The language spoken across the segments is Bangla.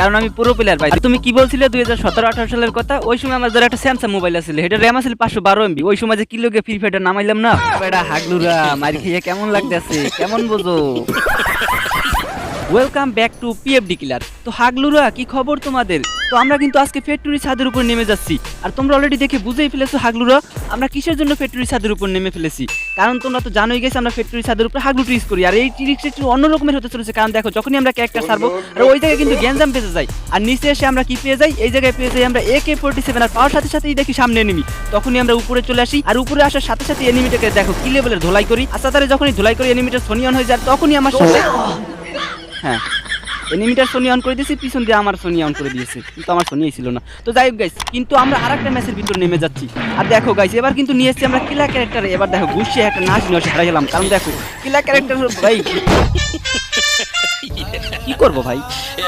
কারণ আমি পুরো প্লেয়ার ভাই তুমি কি বলছিলে? দুই হাজার সতেরো, আঠারো সালের কথা? ওই সময় আমার একটা স্যামসাং মোবাইল আছিল। এটা র্যাম আছিল পাঁচশো বারো এমবি ওই সময় যে কিলোকে ফ্রি ফায়ার নামাইলাম না? এটা হাগলুরা মারি খেয়ে কেমন লাগতেছে? কেমন বোঝো? Welcome back to PFD killer তো হাগলুরা, কি খবর তোমাদের? তো আমরা কিন্তু আজকে ফ্যাক্টরি ছাদের উপর নেমে যাচ্ছি। আর তোমরা অলরেডি দেখে বুঝেই ফেলেছো হাগলুরা, আমরা কিসের জন্য ফ্যাক্টরি ছাদের উপর নেমে ফেলেছি? কারণ তোমরা তো জানোই গেছে আমরা ফ্যাক্টরি ছাদের উপর হাগলু ট্রিজ করি। আর এই ট্রিক্স একটু অন্য রকমের হতে চলেছে। কারণ দেখো, যখনই আমরা ক্যারেক্টার ছাড়বো, আর ওই জায়গায় কিন্তু গ্যাঞ্জাম পেতে যাই আর নিচে এসে আমরা কি পেয়ে যাই? এই জায়গায় পেয়ে যাই আমরা এ কে ফোর্টি সেভেন আর পাওয়ার সাথে সাথেই দেখি সামনে এনিমি তখনই আমরা উপরে চলে আসি, আর উপরে আসার সাথে সাথে এনিমিটাকে দেখো, কি লেভেলের ধোলাই করি? আচ্ছা তাহলে যখনই ধোলাই করি এনিমিটার সোনিয়ন হয়ে যায় তখনই আমার সাথে হ্যাঁ। এনিমিটার সোনি অন করে দিয়েছি পিছন দিয়ে আমার সোনি অন করে দিয়েছে। কিন্তু আমার সোনিই ছিল না। তো যাই হোক গাইস কিন্তু আমরা আর একটা ম্যাচের ভিতর নেমে যাচ্ছি। আর দেখো গাইস এবার কিন্তু নিয়ে এসেছি আমরা কিলা ক্যারেক্টার এবার দেখো ঘুষিয়ে একটা নাচ নস হারা গেলাম। কারণ দেখো কিলা ক্যারেক্টার ভাই কি করব ভাই?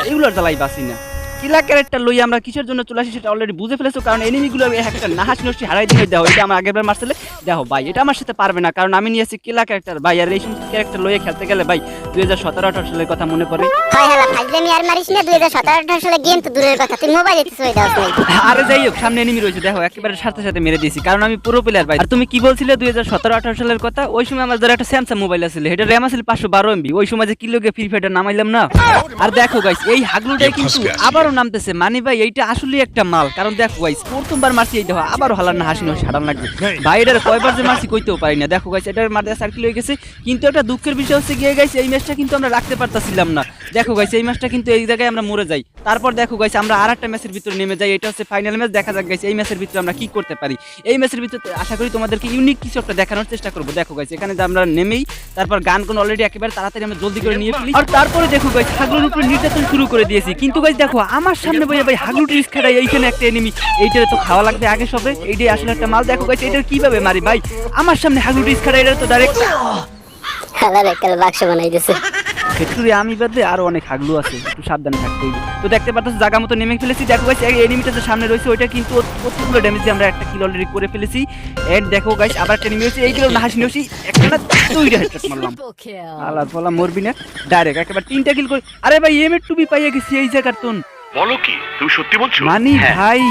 এগুলোর জ্বালাই বাসি না। কিলা ক্যারেক্টার লই আমরা কিসের জন্য চলে আসি সেটা অলরেডি বুঝে ফেলেছো কারণ এনিমিগুলো একটা নাহাস নষ্টি হারাই দিয়ে দেখো এটা আমার আগের বার মারছিলে। দেখো ভাই এটা আমার সাথে পারবে না কারণ আমি নিয়েছি কিলা ক্যারেক্টার ভাই আর এই সমস্ত ক্যারেক্টার লইয়ে খেলতে গেলে ভাই দুই হাজার সতেরো আঠারো সালের কথা মনে পড়ে। হয় আর মারিস না দুই হাজার সতেরো আঠারো সালে গেম তো দূরের কথা তুই মোবাইল এতে সই দাও তুই আরে যাই হোক সামনে এনিমি রয়েছে দেখো একেবারে সাথে সাথে মেরে দিয়েছি কারণ আমি পুরো প্লেয়ার ভাই। আর তুমি কি বলছিলে দুই হাজার সতেরো আঠারো সালের কথা? ওই সময় আমার যারা একটা স্যামসাং মোবাইল আছিল এটা র্যাম আছিল পাঁচশো বারো এমবি ওই সময় যে কিলোকে ফ্রি ফায়ারটা নামাইলাম না? আর দেখো গাইস এই হাগলুটাই কিন্তু আবারও নামতেছে মানে ভাই এইটা আসলে একটা মাল। কারণ দেখো গাইস প্রথমবার মারছি এই দেখো আবারও হালার না হাসি সারান লাগবে ভাই এটার কয়বার যে মারছি কইতেও পারি না। দেখো গাইস এটার মারতে সার্কেল হয়ে গেছে। কিন্তু একটা দুঃখের বিষয় হচ্ছে গিয়ে গাইস এই ম্যাচটা কিন্তু আমরা রাখতে পারতাছিলাম না। দেখো গাইস এই ম্যাচটা কিন্তু এই জায়গায় আমরা মরে যাই। তারপর দেখো গাইস আমরা আর একটা ম্যাচের ভিতরে নেমে যাই। এটা হচ্ছে ফাইনাল ম্যাচ দেখা যাক গাইস এই ম্যাচের ভিতরে আমরা কি করতে পারি। এই ম্যাচের ভিতরে আশা করি তোমাদেরকে ইউনিক কিছু একটা দেখানোর চেষ্টা করব। দেখো গাইস এখানে আমরা নেমেই, তারপর গান কোন অলরেডি একেবারে তাড়াতাড়ি আমরা জলদি করে নিয়ে ফেলি আর তারপরে দেখো গাইস হাগলুর উপরে নির্যাতন শুরু করে দিয়েছি। কিন্তু গাইস দেখো, আমার সামনে বইয়া ভাই হাগলু টিস খেলাই এইখানে একটা এনিমি এইটারে তো খাওয়া লাগবে আগে সবে। এইটাই আসলে একটা মাল। দেখো গাইস এটা কীভাবে মারি ভাই? আমার সামনে হাগলু টিস খেলা এটা তো ডাইরেক্ট হালার একটা বাক্স বানাই দিছে। ফ্যাক্টরি আমি বাদে আরও অনেক হাগলু আছে একটু সাবধানে থাকতে হবে। তো দেখতে পাচ্ছ জায়গা মতো নেমে ফেলেছি। দেখো গাইস এনিমিটা যে সামনে রয়েছে ওইটা কিন্তু কতগুলো ড্যামেজ দিয়ে আমরা একটা কিল অলরেডি করে ফেলেছি। এন্ড দেখো গাইস আবার একটা এনিমি হয়েছে। এই কিলো না হাসি নিয়েছি একটা না দুইটা হেডশট মারলাম। আলা ফলা মরবি না। ডাইরেক্ট একেবারে তিনটা কিল করে। আরে ভাই এম এর টুবি পাইয়া গেছি এই জায়গার তুন বলো কি তুমি সত্যি বলছো? মানি ভাই।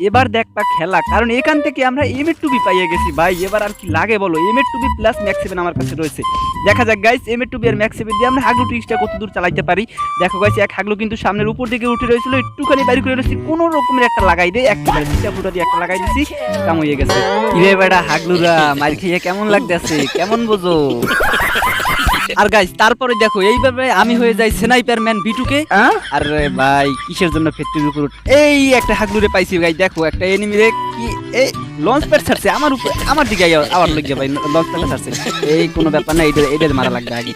এবার দেখ পা খেলা, কারণ এখান থেকে আমরা এম এর টুবি পাইয়ে গেছি। ভাই, এবার আর কি লাগে বলো? এম এর টুবি প্লাস ম্যাক্স সেভেন আমার কাছে রয়েছে। দেখা যাক গাইস এম এর টুবি আর ম্যাক্স সেভেন দিয়ে আমরা হাগলু ট্রিক্সটা কত দূর চালাইতে পারি। দেখো গাইস এক হাগলু কিন্তু সামনের উপর দিকে উঠে রয়েছিল, একটুখানি বাইরে করে রয়েছি, কোনো রকমের একটা লাগাই দে, একেবারে সিটা ফুটা দিয়ে একটা লাগাই দিছি, কাম হয়ে গেছে। ইরে বেড়া হাগলুরা মার খেয়ে কেমন লাগতেছে? কেমন বোঝো? আর গাইস তারপরে দেখো এইভাবে আমি হয়ে যাই স্নাইপার ম্যান বিটুকে আরে ভাই কিসের জন্য ফ্যাক্টরির উপর এই একটা হাগলুরে পাইছি গাই দেখো একটা এনিমি রে কি এই লঞ্চ প্যাড ছাড়ছে আমার উপর আমার দিকে আবার লজ্জা ভাই লঞ্চ প্যাড ছাড়ছে। এই কোনো ব্যাপার না এটা এটা মারা লাগবে আগে।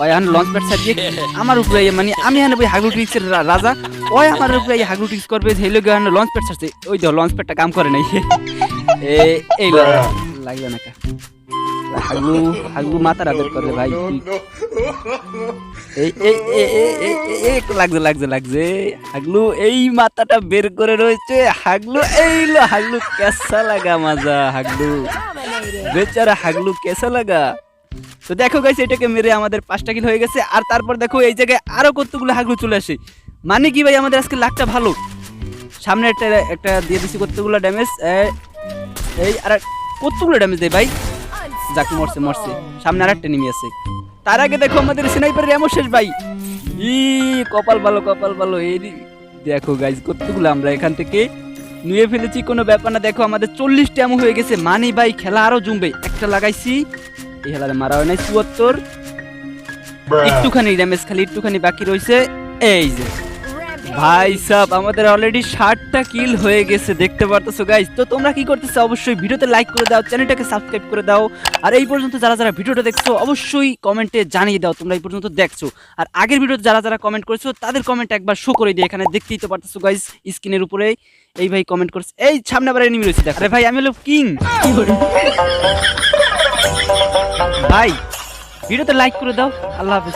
ওই এখন লঞ্চ প্যাড ছাড়িয়ে আমার উপরে মানে আমি এখানে ওই হাগলু ট্রিক্সের রাজা ওই আমার উপরে এই হাগলু ট্রিক্স করবে হেলো গান লঞ্চ প্যাড ছাড়ছে। ওই দেখো লঞ্চ প্যাডটা কাম করে নাই। এই এই লাগবে না হাগলু হাগলু মাথা রাবের করে ভাই। এই এই এই লাগছে লাগছে লাগছে। হাগলু এই মাথাটা বের করে রয়েছে। হাগলু এই লো হাগলু কেসা লাগা মাজা হাগলু। বেচারা হাগলু কেসা লাগা। তো দেখো গাইছে এটাকে মেরে আমাদের পাঁচটা কিল হয়ে গেছে। আর তারপর দেখো এই জায়গায় আরও কতগুলো হাগলু চলে আসে। মানে কি ভাই আমাদের আজকে লাখটা ভালো। সামনে একটা একটা দিয়ে দিছি কতগুলো ড্যামেজ এই আর কতগুলো ড্যামেজ দেয় ভাই? যাকে মরছে মরছে। সামনে আরেকটা নেমে আছে। তার আগে দেখো আমাদের স্নাইপার র্যামো শেষ ভাই। ই কপাল ভালো কপাল ভালো। এই দেখো গাইজ কতগুলো আমরা এখান থেকে নিয়ে ফেলেছি। কোনো ব্যাপার না দেখো আমাদের চল্লিশ ট্যামো হয়ে গেছে। মানি ভাই খেলা আরও জমবে। একটা লাগাইছি। এই খেলাতে মারা হয় নাই চুয়াত্তর। একটুখানি ড্যামেজ খালি একটুখানি বাকি রয়েছে এই যে। ভাই সাব আমাদের অলরেডি ষাটটা কিল হয়ে গেছে দেখতে পারতেছো গাইজ তো তোমরা কি করতেছো? অবশ্যই ভিডিওতে লাইক করে দাও চ্যানেলটাকে সাবস্ক্রাইব করে দাও। আর এই পর্যন্ত যারা যারা ভিডিওটা দেখছ অবশ্যই কমেন্টে জানিয়ে দাও তোমরা এই পর্যন্ত দেখছ। আর আগের ভিডিওতে যারা যারা কমেন্ট করেছ তাদের কমেন্ট একবার শো করে দিই এখানে দেখতেই তো পারতেছো গাইজ স্ক্রিনের উপরে। এই ভাই কমেন্ট করছে। এই সামনে আবার এনিমি রয়েছে দেখ। আরে ভাই আমি হলো কিং ভাই ভিডিওতে লাইক করে দাও। আল্লাহ হাফেজ।